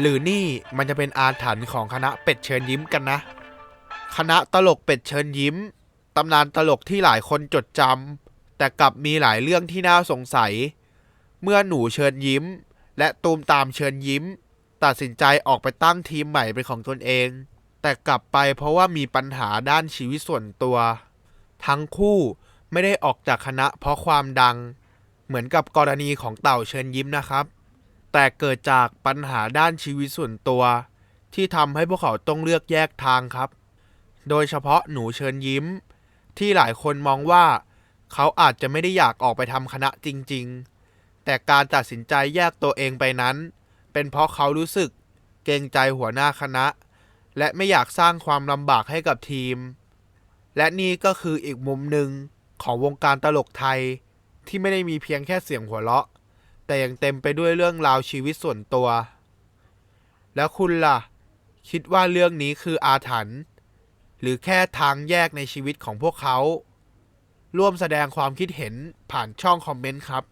หรือนี่มันจะเป็นอาถรรพ์ของคณะเป็ดเชิญยิ้มกันนะ คณะตลกเป็ดเชิญยิ้มตำนานตลกที่หลายคนจดจำแต่กลับมีหลายเรื่องที่น่าสงสัย เมื่อหนูเชิญยิ้ม และตูมตามเชิญยิ้ม ตัดสินใจออกไปตั้งทีมใหม่เป็นของตนเอง แต่กลับไปเพราะว่ามีปัญหาด้านชีวิตส่วนตัว ทั้งคู่ไม่ได้ออกจากคณะเพราะความดัง เหมือนกับกรณีของเต่าเชิญยิ้มนะครับ แต่เกิดจากปัญหาด้านชีวิตส่วนตัว ที่ทำให้พวกเขาต้องเลือกแยกทางครับ โดยเฉพาะหนูเชิญยิ้ม ที่หลายคนมองว่า เขาอาจจะไม่ได้อยากออกไปทำคณะจริง ๆ แต่การตัดสินใจแยกตัวเองไปนั้น เป็นเพราะเขารู้สึกเกรงใจหัวหน้าคณะ และไม่อยากสร้างความลำบากให้กับทีม และนี่ก็คืออีกมุมหนึ่งของวงการตลกไทยที่ไม่ได้มีเพียงแค่เสียงหัวเราะ แต่ยังเต็มไปด้วยเรื่องราวชีวิตส่วนตัว แล้วคุณล่ะ คิดว่าเรื่องนี้คืออาถรรพ์หรือแค่ทางแยกในชีวิตของพวกเขา ร่วมแสดงความคิดเห็นผ่านช่องคอมเมนต์ครับ